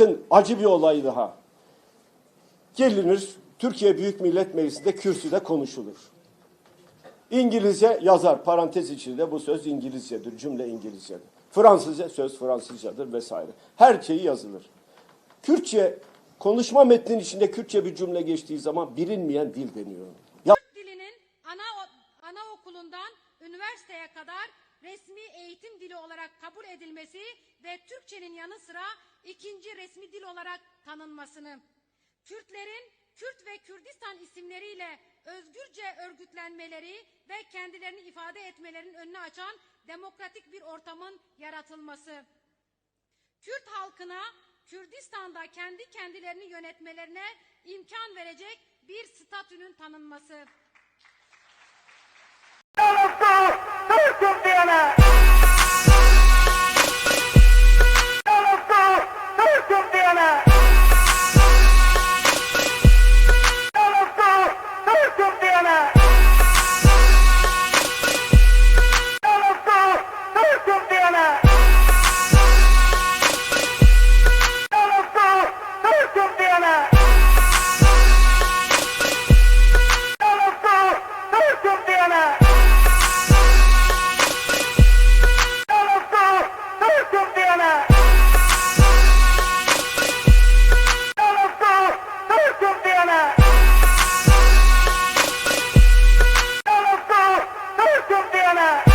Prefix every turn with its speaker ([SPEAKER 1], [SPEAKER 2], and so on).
[SPEAKER 1] Bakın acı bir olay daha. Gelinir Türkiye Büyük Millet Meclisi'nde kürsüde konuşulur. İngilizce yazar parantez içinde bu söz İngilizcedir, cümle İngilizcedir. Fransızca söz Fransızcadır vesaire. Her şeyi yazılır. Kürtçe konuşma metninin içinde Kürtçe bir cümle geçtiği zaman bilinmeyen dil deniyor. Ya
[SPEAKER 2] dilinin ana anaokulundan üniversiteye kadar resmi eğitim dili olarak kabul edilmesi ve Türkçenin yanı sıra ikinci resmi dil olarak tanınmasını, Kürtlerin Kürt ve Kürdistan isimleriyle özgürce örgütlenmeleri ve kendilerini ifade etmelerinin önünü açan demokratik bir ortamın yaratılması. Kürt halkına Kürdistan'da kendi kendilerini yönetmelerine imkan verecek bir statünün tanınması.
[SPEAKER 3] Indiana.